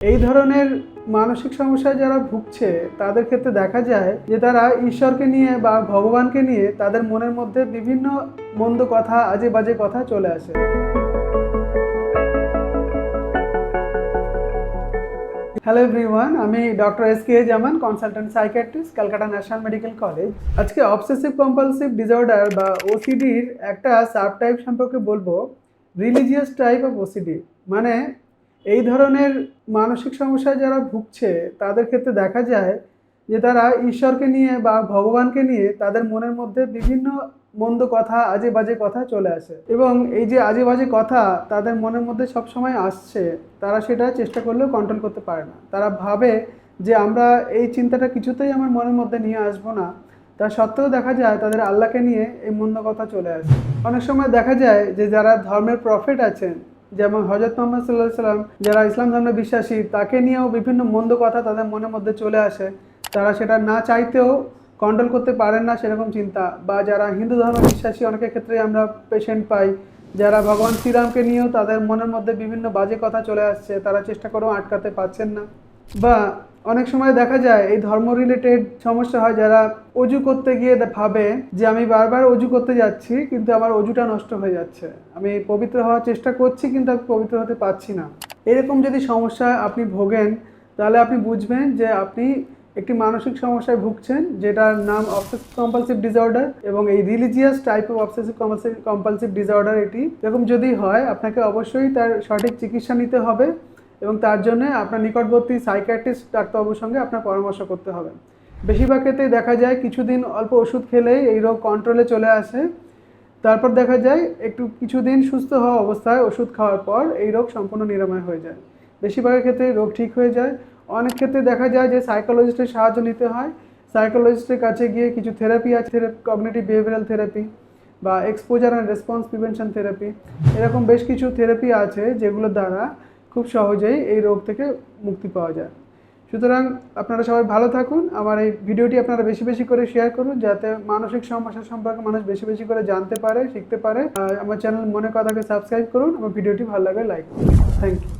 এই ধরনের মানসিক সমস্যায় যারা ভুগছে, তাদের ক্ষেত্রে দেখা যায় যে তারা ঈশ্বরকে নিয়ে বা ভগবানকে নিয়ে তাদের মনের মধ্যে বিভিন্ন মন্দ কথা আজে বাজে কথা চলে আসে। হ্যালো এভরিওয়ান আমি doctor S K Zaman consultant psychiatrist Calcutta national medical college আজকে অবসেসিভ কম্পালসিভ ডিসঅর্ডার বা ওসিডির একটা সাব টাইপ সম্পর্কে বলব রিলিজিয়াস টাইপ অফ ওসিডি মানে এই ধরনের মানসিক সমস্যায় যারা ভুগছে, তাদের ক্ষেত্রে দেখা যায় যে তারা ঈশ্বরকে নিয়ে বা ভগবানকে নিয়ে তাদের মনের মধ্যে বিভিন্ন মন্দ কথা আজে বাজে কথা চলে আসে। এবং এই যে আজে বাজে কথা তাদের মনের মধ্যে সব সময় আসছে, তারা সেটা চেষ্টা করলেও কন্ট্রোল করতে পারে না। তারা ভাবে যে আমরা এই চিন্তাটা কিছুতেই আমার মনের মধ্যে নিয়ে আসব না। তা সত্ত্বেও দেখা যায় তাদের আল্লাহকে নিয়ে এই মন্দ কথা চলে আসে। অনেক সময় দেখা যায় যে যারা ধর্মের প্রফেট আছেন যেমন হজরত মোহাম্মদ সাল্লাহ সাল্লাম, যারা ইসলাম ধর্মে বিশ্বাসী, তাকে নিয়েও বিভিন্ন মন্দ কথা তাদের মনের মধ্যে চলে আসে। তারা সেটা না চাইতেও কন্ট্রোল করতে পারেন না সেরকম চিন্তা। বা যারা হিন্দু ধর্মে বিশ্বাসী অনেকের ক্ষেত্রে আমরা পেশেন্ট পাই। যারা ভগবান শ্রীরামকে নিয়েও তাদের মনের মধ্যে বিভিন্ন বাজে কথা চলে আসছে, তারা চেষ্টা করেও আটকাতে পারছেন না। বা অনেক সময় দেখা যায় এই ধর্ম রিলেটেড সমস্যা হয় যারা অজু করতে গিয়ে ভাবে যে আমি বারবার অজু করতে যাচ্ছি, কিন্তু আমার অজুটা নষ্ট হয়ে যাচ্ছে। আমি পবিত্র হওয়ার চেষ্টা করছি, কিন্তু আমি পবিত্র হতে পারছি না। এরকম যদি সমস্যা আপনি ভোগেন, তাহলে আপনি বুঝবেন যে আপনি একটি মানসিক সমস্যায় ভুগছেন, যেটার নাম অবসেসিভ কম্পালসিভ ডিসঅর্ডার এবং এই religious type of obsessive compulsive compulsive disorder এটি। এরকম যদি হয়, আপনাকে অবশ্যই তার সঠিক চিকিৎসা নিতে হবে। এবং তার জন্য আপনার নিকটবর্তী সাইকিয়াট্রিস্ট ডাক্তারবাবুর সঙ্গে আপনার পরামর্শ করতে হবে। বেশিরভাগ ক্ষেত্রেই দেখা যায় কিছুদিন অল্প ওষুধ খেলেই এই রোগ কন্ট্রোলে চলে আসে। তারপর দেখা যায় একটু কিছুদিন সুস্থ হওয়া অবস্থায় ওষুধ খাওয়ার পর এই রোগ সম্পূর্ণ নিরাময় হয়ে যায়। বেশিরভাগের ক্ষেত্রে রোগ ঠিক হয়ে যায়। অনেক ক্ষেত্রে দেখা যায় যে সাইকোলজিস্টের সাহায্য নিতে হয়। সাইকোলজিস্টের কাছে গিয়ে কিছু থেরাপি আছে কগনিটিভ বিহেভিয়ারাল থেরাপি বা exposure and response prevention therapy এরকম বেশ কিছু থেরাপি আছে যেগুলোর দ্বারা খুব সহজেই এই রোগ থেকে মুক্তি পাওয়া যায়। সুতরাং আপনারা সবাই ভালো থাকুন। আমার এই ভিডিওটি আপনারা বেশি বেশি করে শেয়ার করুন যাতে মানসিক সমস্যা সম্পর্কে মানুষ বেশি বেশি করে জানতে পারে, শিখতে পারে। আমার চ্যানেল মনে কথাকে সাবস্ক্রাইব করুন। আমার ভিডিওটি ভালো লাগে লাইক থ্যাংক ইউ